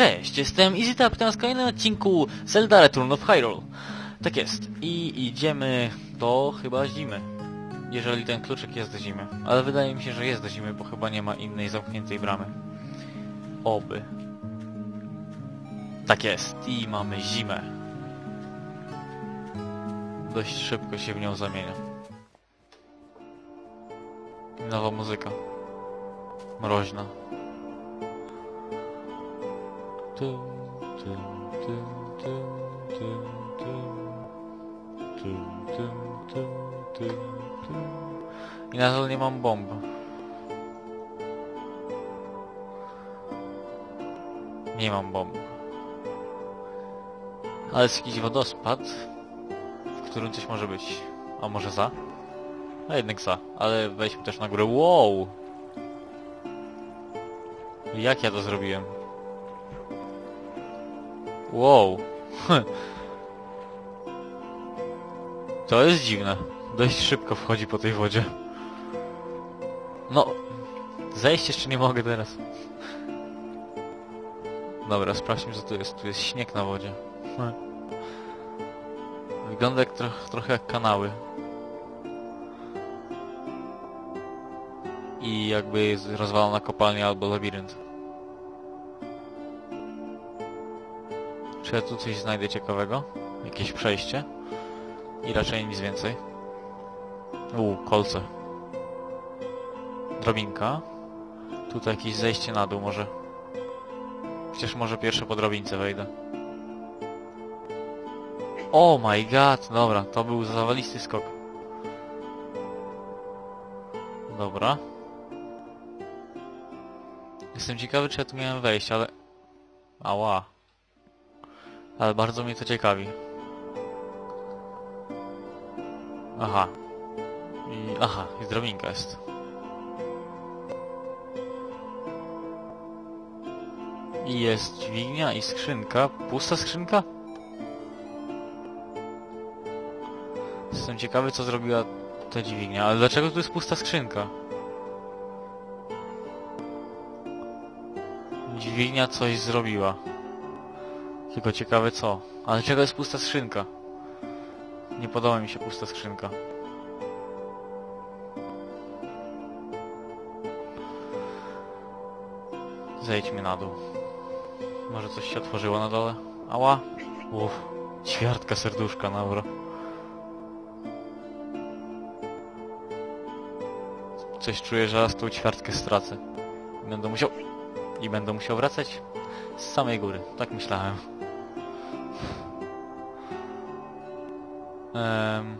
Cześć, jestem EasyTap, to jest kolejny odcinku Zelda Return of Hyrule. Tak jest. I idziemy do chyba zimy. Jeżeli ten kluczyk jest do zimy. Ale wydaje mi się, że jest do zimy, bo chyba nie ma innej zamkniętej bramy. Oby. Tak jest. I mamy zimę. Dość szybko się w nią zamienia. Nowa muzyka. Mroźna. I nadal nie mam bomb. Nie mam bomb. Ale jest jakiś wodospad, w którym coś może być. A może za? A jednak za. Ale wejdźmy też na górę. Wow! Jak ja to zrobiłem? Wow. To jest dziwne. Dość szybko wchodzi po tej wodzie. No, zejść jeszcze nie mogę teraz. Dobra, sprawdźmy co tu jest. Tu jest śnieg na wodzie. Wygląda jak troch, trochę jak kanały. I jakby jest rozwalona kopalnia albo labirynt. Czy ja tu coś znajdę ciekawego? Jakieś przejście? I raczej nic więcej. Uuu, kolce. Drobinka. Tutaj jakieś zejście na dół może. Przecież może pierwsze po drobince wejdę. Oh my god, dobra, to był zawalisty skok. Dobra. Jestem ciekawy, czy ja tu miałem wejść, ale... Ała. Ale bardzo mnie to ciekawi. Aha. I... Aha, i drobinka jest. I jest dźwignia i skrzynka. Pusta skrzynka? Jestem ciekawy, co zrobiła ta dźwignia. Ale dlaczego tu jest pusta skrzynka? Dźwignia coś zrobiła. Tylko ciekawe co. Ale czego jest pusta skrzynka? Nie podoba mi się pusta skrzynka. Zejdźmy na dół. Może coś się otworzyło na dole? Ała! Uff, ćwiartka serduszka na euro. Coś czuję, że raz tą ćwiartkę stracę. Będę musiał... I będę musiał wracać z samej góry. Tak myślałem. Um,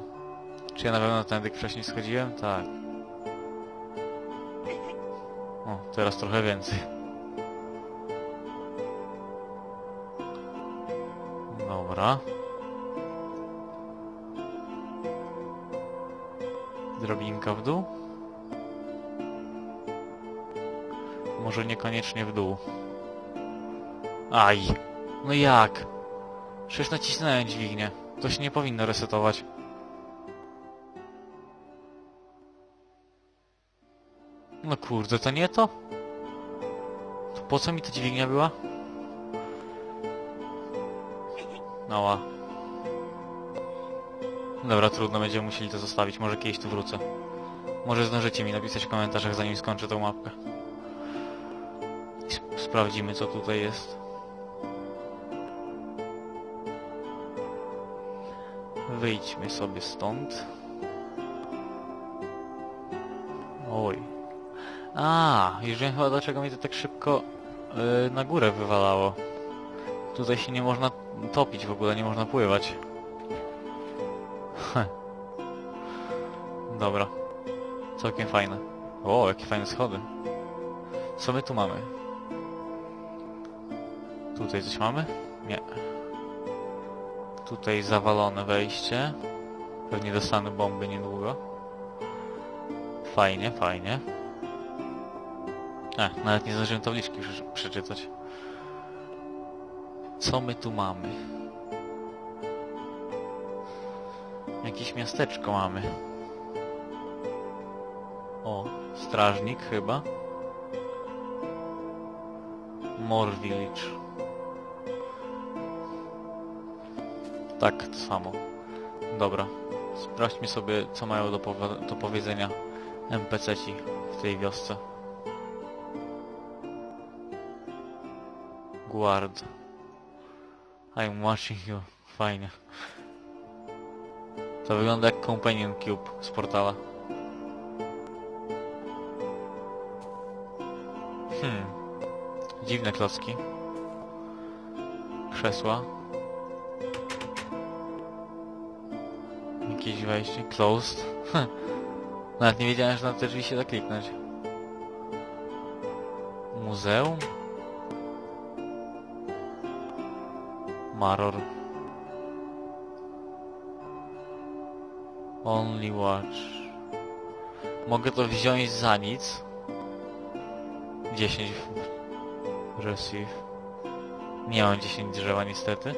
czy ja na pewno tędy wcześniej schodziłem? Tak. O, teraz trochę więcej. Dobra. Drobinka w dół? Może niekoniecznie w dół. Aj! No jak? Przecież nacisnąłem dźwignię. To się nie powinno resetować. No kurde, to nie to? To po co mi ta dźwignia była? Noła. Dobra, trudno, będziemy musieli to zostawić. Może kiedyś tu wrócę. Może zdążycie mi napisać w komentarzach, zanim skończę tą mapkę. Sp sprawdzimy, co tutaj jest. Wyjdźmy sobie stąd. Oj. A, już wiem chyba dlaczego mnie to tak szybko yy, na górę wywalało. Tutaj się nie można topić w ogóle, nie można pływać. Dobra. Całkiem fajne. O, jakie fajne schody. Co my tu mamy? Tutaj coś mamy? Nie. Tutaj zawalone wejście. Pewnie dostanę bomby niedługo. Fajnie, fajnie. E, nawet nie zdążyłem tabliczki przeczytać. Co my tu mamy? Jakieś miasteczko mamy. O, strażnik chyba. More Village. Tak, to samo. Dobra. Sprawdźmy sobie, co mają do, do powiedzenia NPC-ci w tej wiosce. Guard. I'm watching you. Fajnie. To wygląda jak Companion Cube z portala. Hmm. Dziwne klocki. Krzesła. Jakieś wejście. Closed. Nawet nie wiedziałem, że na te drzwi się da kliknąć. Muzeum? Maror. Only watch. Mogę to wziąć za nic. 10 receive. Nie mam 10 drzewa niestety.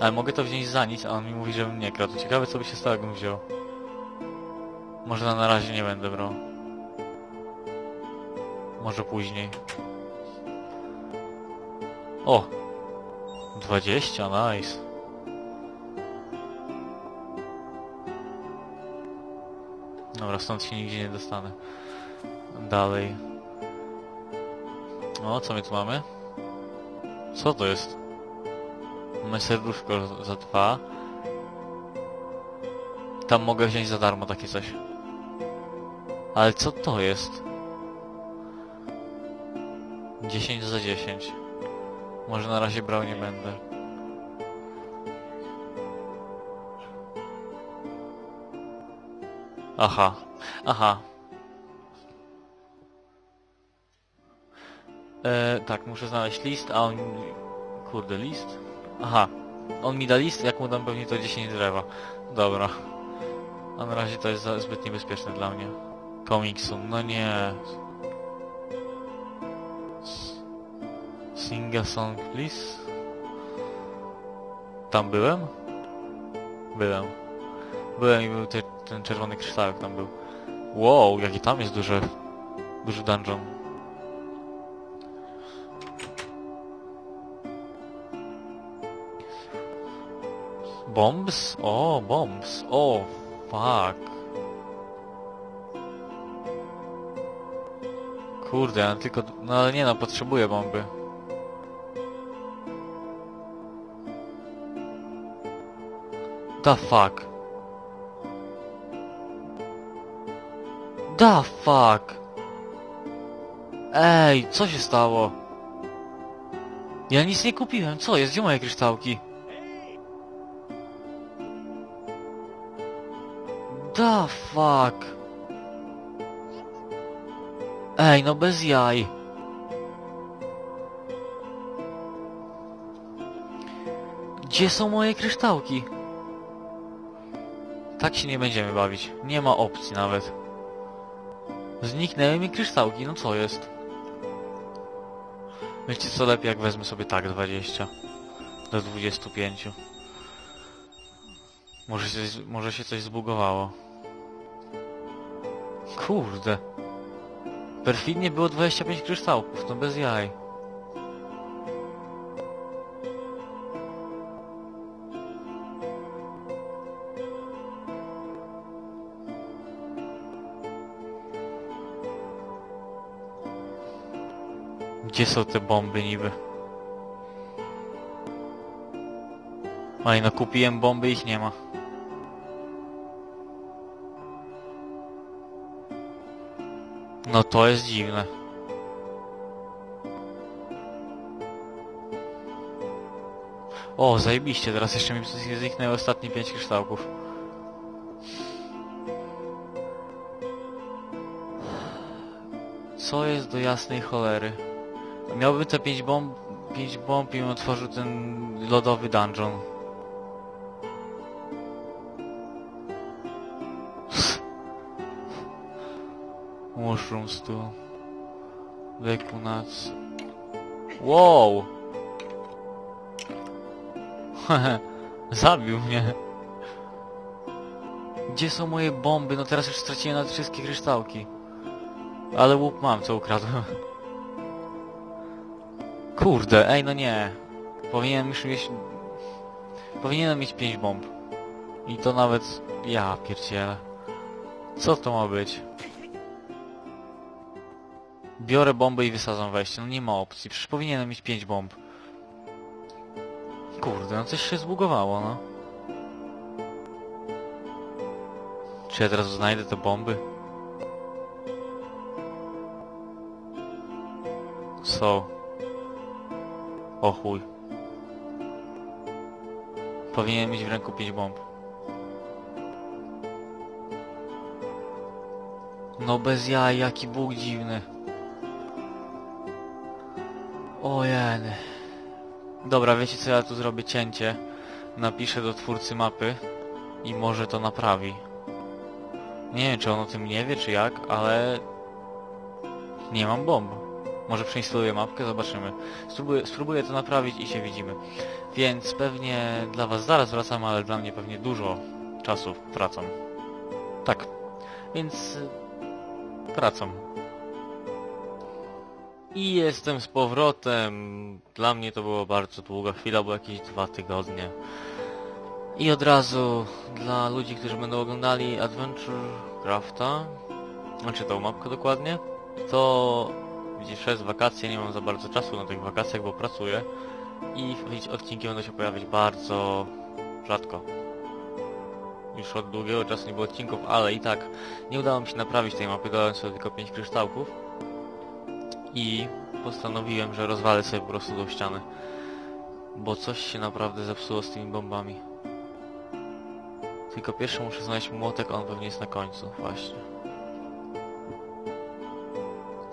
Ale mogę to wziąć za nic, a on mi mówi, żebym nie kradł. Ciekawe co by się stało, jakbym wziął. Może na, razie nie będę brał. Może później. O! 20, nice. Dobra, stąd się nigdzie nie dostanę. Dalej. O, co my tu mamy? Co to jest? Mamy serduszko za- dwa. Tam mogę wziąć za darmo takie coś. Ale co to jest? 10 za 10. Może na razie brał nie będę. Aha, aha. E, tak, muszę znaleźć list, a on... Kurde, list? Aha. On mi da list, jak mu dam pewnie to 10 drzewa. Dobra. A na razie to jest zbyt niebezpieczne dla mnie. Komiksum, no nie. Sing a song, please. Tam byłem? Byłem. Byłem i był te, ten czerwony kryształek tam był. Wow, jaki tam jest duży, duży dungeon. Bombs? O, bombs. O, fuck. Kurde, ja tylko... No ale nie no, potrzebuję bomby. The fuck? The fuck? Ej, co się stało? Ja nic nie kupiłem, co jest? Gdzie moje kryształki? Fuck? Ej, no bez jaj. Gdzie są moje kryształki? Tak się nie będziemy bawić. Nie ma opcji nawet. Zniknęły mi kryształki, no co jest? Wiecie co lepiej jak wezmę sobie tak 20 do 25. Może się, może się coś zbugowało. Kurde. Perfidnie było 25 kryształków, no bez jaj. Gdzie są te bomby niby? Oj, no kupiłem bomby, ich nie ma. No to jest dziwne. O, zajebiście, teraz jeszcze mi zniknęły ostatnie 5 kryształków. Co jest do jasnej cholery? Miałbym te 5 bomb, 5 bomb i otworzył ten lodowy dungeon. Mushrooms tu. Leku nuts. Wow! Zabił mnie. Gdzie są moje bomby? No teraz już straciłem nawet wszystkie kryształki. Ale łup mam, co ukradłem. Kurde, ej no nie. Powinienem już mieć... Powinienem mieć 5 bomb. I to nawet... Ja pierdzielę. Co to ma być? Biorę bombę i wysadzam wejście. No nie ma opcji. Przecież powinienem mieć 5 bomb. Kurde, no coś się zbugowało, no. Czy ja teraz znajdę te bomby? Co? O chuj. Powinien mieć w ręku 5 bomb. No bez jaj, jaki Bóg dziwny. O. Dobra, wiecie co ja tu zrobię? Cięcie. Napiszę do twórcy mapy i może to naprawi. Nie wiem, czy on o tym nie wie, czy jak, ale... Nie mam bomb. Może przeinstaluję mapkę, zobaczymy. Spróbuję, spróbuję to naprawić i się widzimy. Więc pewnie dla was zaraz wracam, ale dla mnie pewnie dużo czasu wracam. Tak. Więc... y, Wracam. I jestem z powrotem. Dla mnie to było bardzo długa chwila, bo jakieś dwa tygodnie. I od razu dla ludzi, którzy będą oglądali Adventure Crafta, znaczy tą mapkę dokładnie, to widzisz, jest wakacje, nie mam za bardzo czasu na tych wakacjach, bo pracuję i odcinki będą się pojawiać bardzo rzadko. Już od długiego czasu nie było odcinków, ale i tak nie udało mi się naprawić tej mapy, dałem sobie tylko 5 kryształków i postanowiłem, że rozwalę sobie po prostu do ściany, bo coś się naprawdę zepsuło z tymi bombami. Tylko pierwszy muszę znaleźć młotek, a on pewnie jest na końcu, właśnie.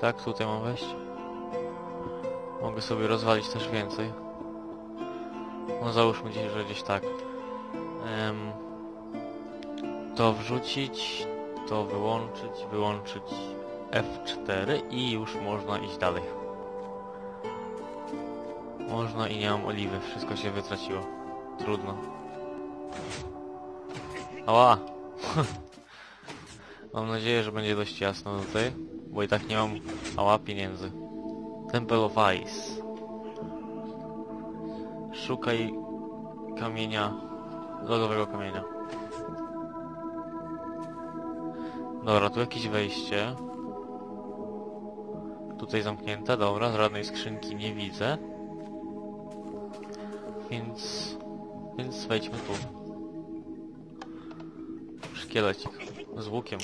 Tak, tutaj mam wejść. Mogę sobie rozwalić też więcej. No załóżmy gdzieś, że gdzieś tak. To wrzucić, to wyłączyć, wyłączyć F4 i już można iść dalej. Można i nie mam oliwy, wszystko się wytraciło. Trudno. Ała! mam nadzieję, że będzie dość jasno tutaj, bo i tak nie mam ała pieniędzy. Temple of Ice. Szukaj kamienia, lodowego kamienia. Dobra, tu jakieś wejście. Tutaj zamknięte, dobra, żadnej skrzynki nie widzę. Więc... Więc wejdźmy tu. Szkielecik. Z łukiem.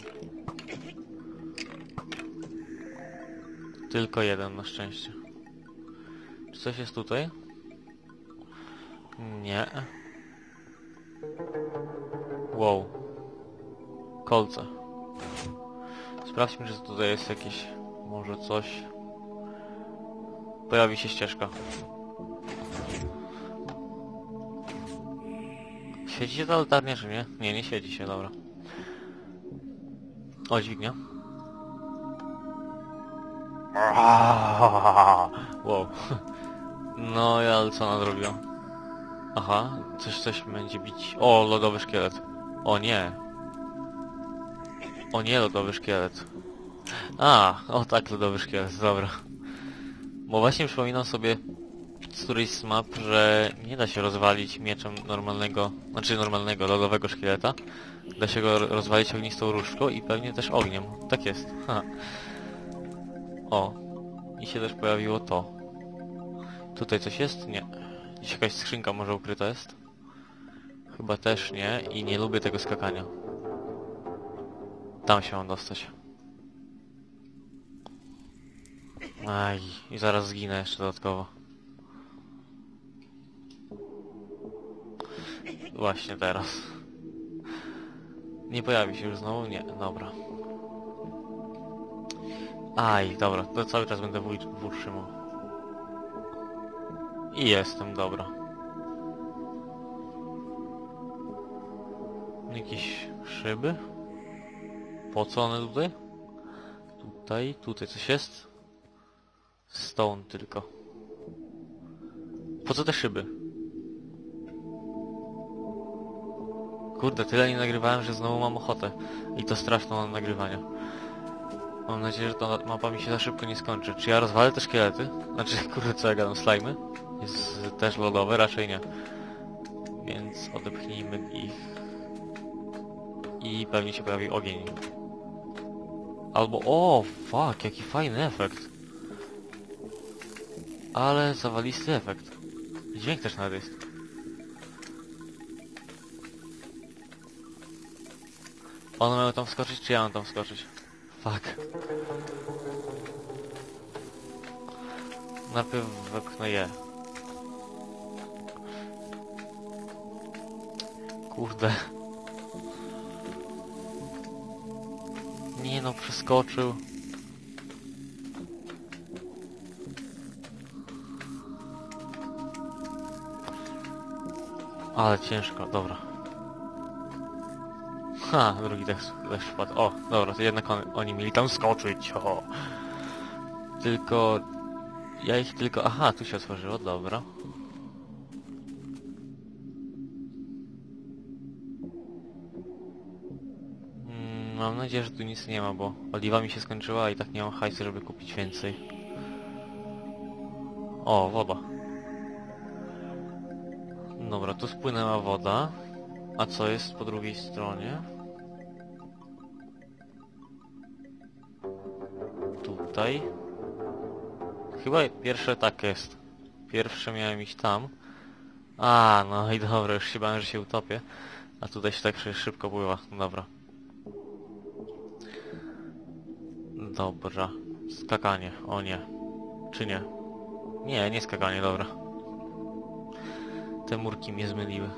Tylko jeden na szczęście. Czy coś jest tutaj? Nie. Wow. Kolce. Sprawdźmy, czy tutaj jest jakieś... Może coś... Pojawi się ścieżka. Świeci się ta latarnia, czy nie? Nie, nie świeci się, dobra. O, dźwignia. Wow. No, ja ale co ona zrobiła? Aha, coś, coś będzie bić. O, lodowy szkielet. O nie. O nie, lodowy szkielet. A, o tak, lodowy szkielet, dobra. Bo właśnie przypominam sobie z którejś z map, że nie da się rozwalić mieczem normalnego, znaczy normalnego, lodowego szkieleta. Da się go rozwalić ognistą różdżką i pewnie też ogniem. Tak jest. Ha. O. I się też pojawiło to. Tutaj coś jest? Nie. Gdzieś jakaś skrzynka może ukryta jest? Chyba też nie i nie lubię tego skakania. Tam się mam dostać. Aj, i zaraz zginę jeszcze dodatkowo. Właśnie teraz. Nie pojawi się już znowu? Nie, dobra. Aj, dobra, to cały czas będę wód trzymał. I jestem, dobra. Jakieś szyby? Po co one tutaj? Tutaj, tutaj coś jest? Stone tylko. Po co te szyby? Kurde, tyle nie nagrywałem, że znowu mam ochotę. I to straszną nagrywania. Mam nadzieję, że ta mapa mi się za szybko nie skończy. Czy ja rozwalę te szkielety? Znaczy, kurde, co ja gadam, slajmy? Jest też lodowe? Raczej nie. Więc odepchnijmy ich. I pewnie się pojawi ogień. Albo... O, fuck, jaki fajny efekt. Ale zawalisty efekt. Dźwięk też nawet jest. One mają tam wskoczyć, czy ja mam tam wskoczyć? Fuck. Najpierw wepchnę je. Kurde. Nie no, przeskoczył. Ale ciężko, dobra. Ha, drugi też, też wpadł. O, dobra, to jednak on, oni mieli tam skoczyć, o. Tylko... Ja ich tylko... Aha, tu się otworzyło, dobra. Mm, Mam nadzieję, że tu nic nie ma, bo oliwa mi się skończyła i tak nie mam hajsu, żeby kupić więcej. O, woda. Dobra, tu spłynęła woda. A co jest po drugiej stronie? Tutaj. Chyba pierwsze tak jest. Pierwsze miałem iść tam. A, no i dobra, już się bałem, że się utopię. A tutaj się tak szybko pływa. Dobra. Dobra. Skakanie. O nie. Czy nie? Nie, nie skakanie, dobra. Te murki mnie zmyliły.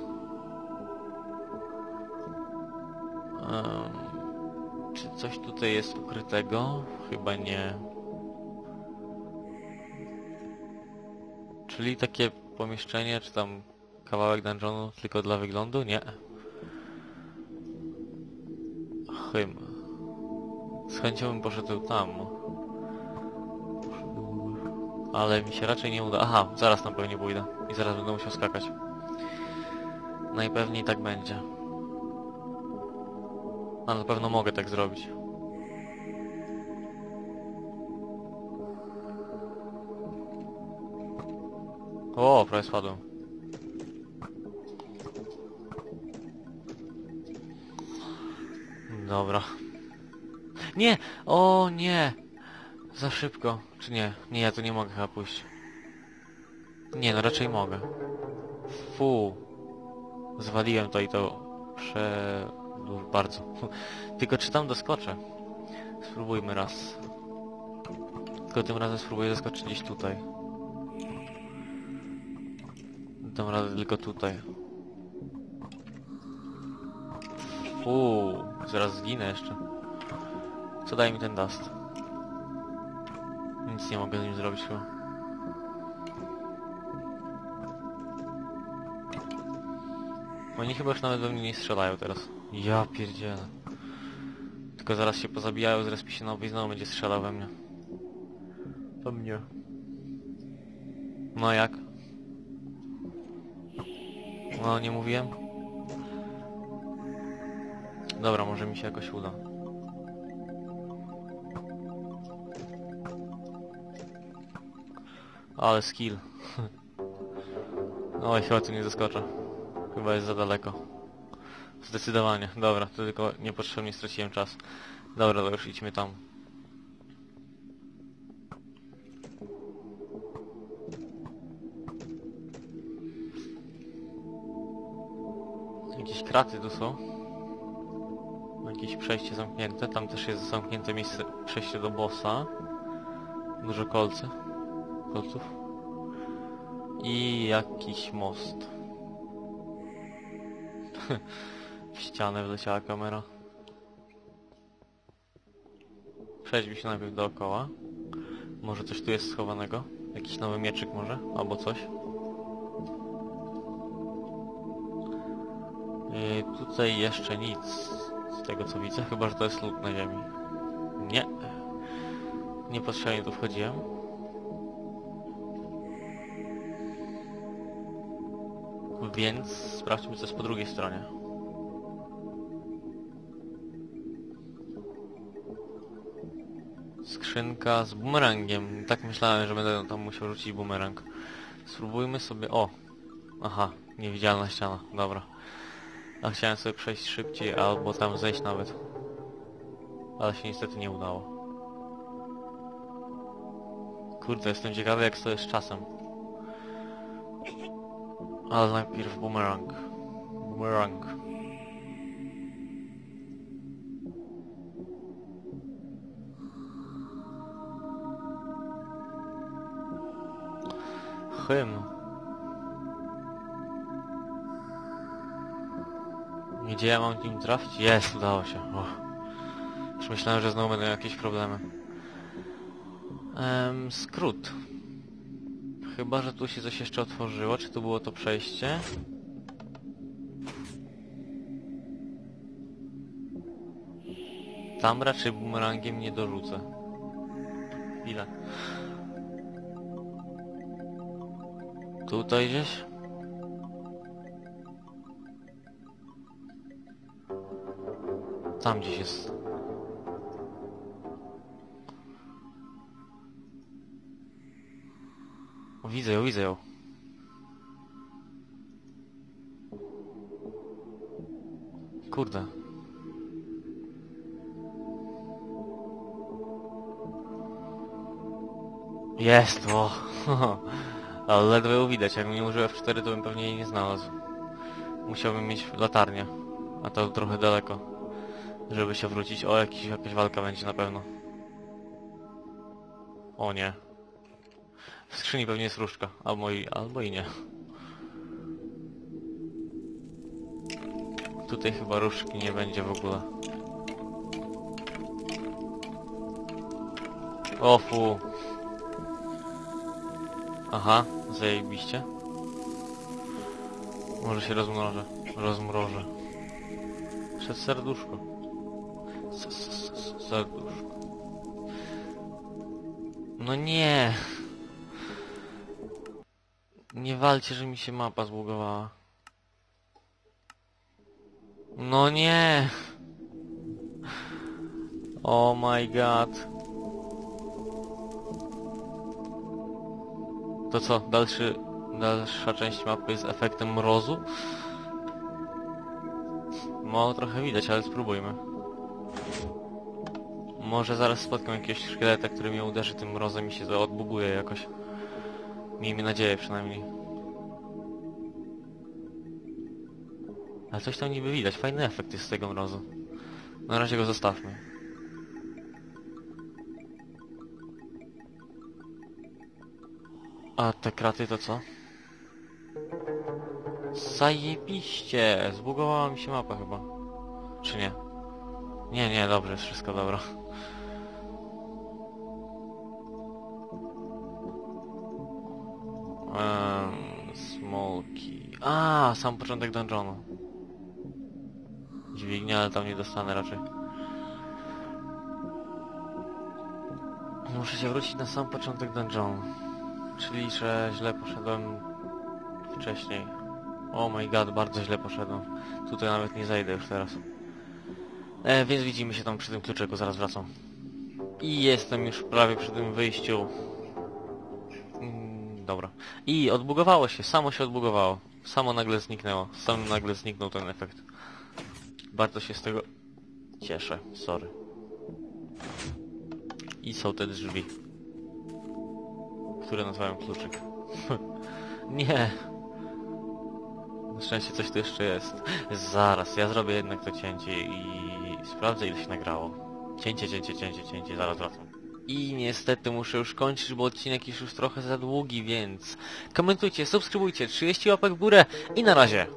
Em, czy coś tutaj jest ukrytego? Chyba nie. Czyli takie pomieszczenie, czy tam kawałek dungeonu tylko dla wyglądu? Nie. Hym. Z chęcią bym poszedł tam. Ale mi się raczej nie uda. Aha, zaraz tam pewnie pójdę. I zaraz będę musiał skakać. Najpewniej tak będzie. A na pewno mogę tak zrobić. O, prawie spadłem. Dobra. Nie! O nie! Za szybko. Czy nie? Nie, ja tu nie mogę chyba pójść. Nie, no raczej mogę. Fu. Zwaliłem to i to prze... bardzo. Tylko czy tam doskoczę? Spróbujmy raz. Tylko tym razem spróbuję zaskoczyć gdzieś tutaj. Dam radę tylko tutaj. Uuu, zaraz zginę jeszcze. Co daje mi ten dust? Nic nie mogę z nim zrobić chyba. Oni chyba już nawet we mnie nie strzelają teraz. Ja pierdzielę. Tylko zaraz się pozabijają, zrespi się nowy i znowu będzie strzelał we mnie. To mnie. No jak? No, nie mówiłem? Dobra, może mi się jakoś uda. Ale skill. Oj, chyba tu nie zaskoczę. Chyba jest za daleko. Zdecydowanie. Dobra, to tylko niepotrzebnie straciłem czas. Dobra, to już idźmy tam. Jakieś kraty tu są. Jakieś przejście zamknięte. Tam też jest zamknięte miejsce, przejście do bossa. Dużo kolcy. Kolców. I jakiś most. w ścianę wleciała kamera. Przejdźmy się najpierw dookoła. Może coś tu jest schowanego? Jakiś nowy mieczyk może? Albo coś? Yy, tutaj jeszcze nic z tego co widzę, chyba że to jest lód na ziemi. Nie. Niepotrzebnie tu wchodziłem. Więc sprawdźmy co jest po drugiej stronie. Skrzynka z bumerangiem. Tak myślałem, że będę tam musiał rzucić bumerang. Spróbujmy sobie... O! Aha, Niewidzialna ściana, dobra. A chciałem sobie przejść szybciej, albo tam zejść nawet. Ale się niestety nie udało. Kurde, jestem ciekawy jak to jest czasem. Ale najpierw boomerang. Boomerang. Hym. Gdzie ja mam nim trafić? Jest, udało się. O. Już myślałem, że znowu będą jakieś problemy. Em, skrót. Chyba, że tu się coś jeszcze otworzyło. Czy tu było to przejście? Tam raczej bumerangiem nie dorzucę. Ile? Tutaj gdzieś? Tam gdzieś jest. Widzę ją, widzę ją. Kurde. Jest, o. Ale ledwo ją widać. Jakbym nie użył F4, to bym pewnie jej nie znalazł. Musiałbym mieć latarnię. A to trochę daleko. Żeby się wrócić. O, jakiś, jakaś walka będzie na pewno. O nie. W skrzyni pewnie jest różdżka. Albo i, albo i nie. Tutaj chyba różdżki nie będzie w ogóle. O fu. Aha, zajebiście. Może się rozmrożę. Rozmrożę. Przed serduszko. S -s -s serduszko. No nie. Nie walcie, że mi się mapa zbugowała. No nie. Oh my god. To co, dalszy, dalsza część mapy jest efektem mrozu? Mało trochę widać, ale spróbujmy. Może zaraz spotkam jakiegoś szkieleta, który mnie uderzy tym mrozem i się odbuguje jakoś. Miejmy nadzieję przynajmniej. Ale coś tam niby widać, fajny efekt jest z tego mrozu. Na razie go zostawmy. A te kraty to co? Zajebiście! Zbugowała mi się mapa chyba. Czy nie? Nie, nie, dobrze, wszystko dobro. A, sam początek dungeonu. Dźwignia, ale tam nie dostanę raczej. Muszę się wrócić na sam początek dungeonu. Czyli, że źle poszedłem wcześniej. Oh my god, bardzo źle poszedłem. Tutaj nawet nie zajdę już teraz. E, więc widzimy się tam przy tym kluczyku, zaraz wracam. I jestem już prawie przy tym wyjściu. Mm, dobra. I odbugowało się, samo się odbugowało. Samo nagle zniknęło. Sam nagle zniknął ten efekt. Bardzo się z tego cieszę, sorry. I są te drzwi. Które nazwałem kluczyk. Nie. Na szczęście coś tu jeszcze jest. Zaraz, ja zrobię jednak to cięcie i sprawdzę ile się nagrało. Cięcie, cięcie, cięcie, cięcie, zaraz wracam. I niestety muszę już kończyć, bo odcinek jest już trochę za długi, więc komentujcie, subskrybujcie, 30 łapek w górę i na razie.